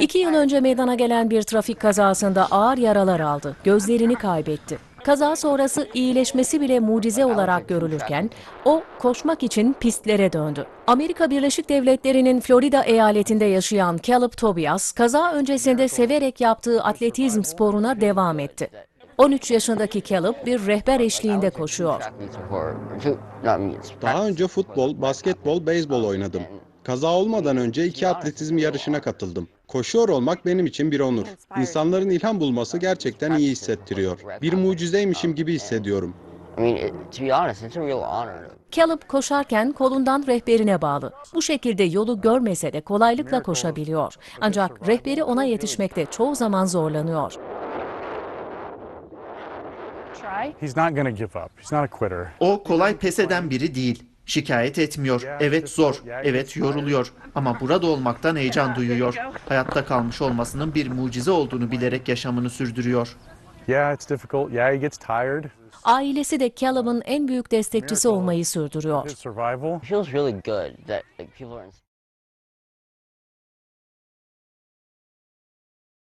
İki yıl önce meydana gelen bir trafik kazasında ağır yaralar aldı. Gözlerini kaybetti. Kaza sonrası iyileşmesi bile mucize olarak görülürken o koşmak için pistlere döndü. Amerika Birleşik Devletleri'nin Florida eyaletinde yaşayan Caleb Tobias, kaza öncesinde severek yaptığı atletizm sporuna devam etti. 13 yaşındaki Caleb bir rehber eşliğinde koşuyor. Daha önce futbol, basketbol, beyzbol oynadım. Kaza olmadan önce iki atletizm yarışına katıldım. Koşuyor olmak benim için bir onur. İnsanların ilham bulması gerçekten iyi hissettiriyor. Bir mucizeymişim gibi hissediyorum. Caleb koşarken kolundan rehberine bağlı. Bu şekilde yolu görmese de kolaylıkla koşabiliyor. Ancak rehberi ona yetişmekte çoğu zaman zorlanıyor. O kolay pes eden biri değil. Şikayet etmiyor. Evet zor. Evet yoruluyor. Ama burada olmaktan heyecan duyuyor. Hayatta kalmış olmasının bir mucize olduğunu bilerek yaşamını sürdürüyor. Ailesi de Caleb'ın en büyük destekçisi olmayı sürdürüyor.